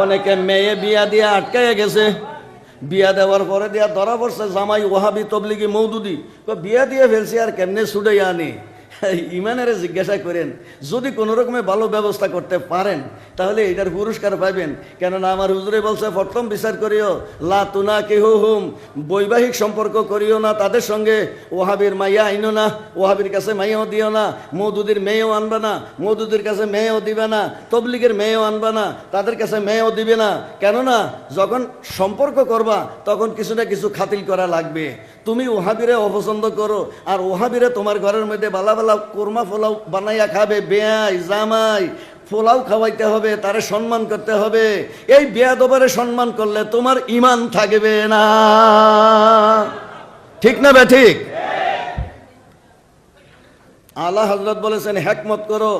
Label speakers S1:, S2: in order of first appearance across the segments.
S1: অনেকে মেয়ে বিয়া দিয়ে আটকাইয়া গেছে। বিয়া দেওয়ার পরে দিয়া ধরা পড়ছে জামাই ওহাবি তবলিগি মৌদুদি। বিয়া দিয়ে ফেলছি আর কেমনে ছুটে আনি? ইমানের জিজ্ঞাসা করেন, যদি কোনো রকমে ভালো ব্যবস্থা করতে পারেন, তাহলে এটার পুরস্কার পাবেন কেননা আমার হুজুরে বলছে, প্রথম বিচার করিও, লা তুনা কেহ হুম, বৈবাহিক সম্পর্ক করিও না তাদের সঙ্গে, ওহাবির মাইয়া আইনো না, ওহাবির কাছে মাইয়াও দিও না, মৌদুদির মেয়েও আনবে না, মৌদুদির কাছে মেয়েও দিবে না, তবলিগের মেয়েও আনবে না, তাদের কাছে মেয়েও দিবে না। কেননা যখন সম্পর্ক করবা, তখন কিছু না কিছু খাতিল করা লাগবে। তুমি ওহাবিরে অপছন্দ করো, আর ওহাবিরে তোমার ঘরের মধ্যে বালা বালা কোরমা ফোলাও বানাইয়া খাবে, বেয়াই, জামাই ফোলাও খাওয়াইতে হবে, তারে সম্মান করতে হবে। এই বেয়া বেয়াদবারে সম্মান করলে তোমার ইমান থাকবে না। ঠিক না বে ঠিক? আল্লাহ হজরত বলেছেন হ্যাকমত করো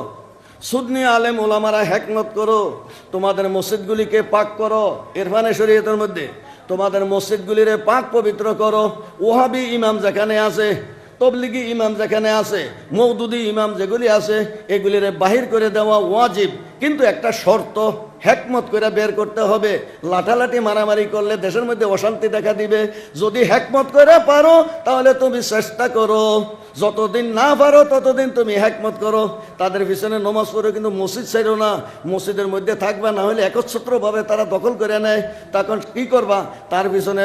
S1: সুদনি আলেম ওলামারা হ্যাকমত করো, তোমাদের মসজিদগুলিকে পাক করো, ইরফানে শরীয়তের মধ্যে। তোমাদের মসজিদগুলিরে পাক পবিত্র করো। ওহাবি ইমাম যেখানে আছে তবলিগি ইমাম যেখানে আছে মৌদুদি ইমাম যেগুলি আছে, এগুলিরে বাহির করে দেওয়া ওয়াজিব। কিন্তু একটা শর্ত হ্যাকমত করে বের করতে হবে। লাঠালাঠি মারামারি করলে দেশের মধ্যে অশান্তি দেখা দিবে। যদি হ্যাকমত করে পারো, তাহলে তুমি চেষ্টা করো। যতদিন না পারো, ততদিন তুমি হ্যাকমত করো। তাদের পিছনে নমাজ পড়ো, কিন্তু মসজিদ ছেড়ো না। মসজিদের মধ্যে থাকবা, না হলে একচ্ছত্রভাবে তারা দখল করে নেয়। তখন কি করবা? তার পিছনে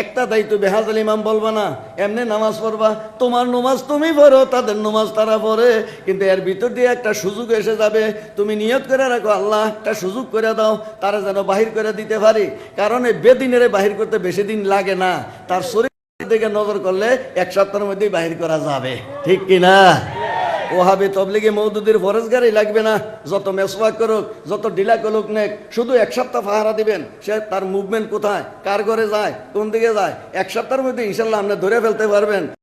S1: একটা দায়িত্ব বেহাজাল ইমাম বলবা না। এমনি নামাজ পড়বা। তোমার নামাজ তুমি পড়ো, তাদের নামাজ তারা পড়ে। কিন্তু এর ভিতর দিয়ে একটা সুযোগ এসে যাবে। তুমি নিয়ত করে রাখো, আল্লাহ একটা সুযোগ করে দাও, তারা যেন বাহির করে দিতে পারি। কারণ এই বেদিনের বাহির করতে বেশি দিন লাগে না। তার শরীর দিকে নজর করলে এক সপ্তাহের মধ্যেই বাহির করা যাবে। ঠিক কি না ওহাবি তবলিগে মৌদুদির ফরেজগারি লাগবে না। যত মেসওয়াক করুক, যত ডিলা করুক, নেক, শুধু এক সপ্তাহ ফাহারা দিবেন। সে তার মুভমেন্ট কোথায়? কার ঘরে যায়? কোন দিকে যায়? এক সপ্তাহের মধ্যে ইনশাল্লাহ আপনি ধরে ফেলতে পারবেন।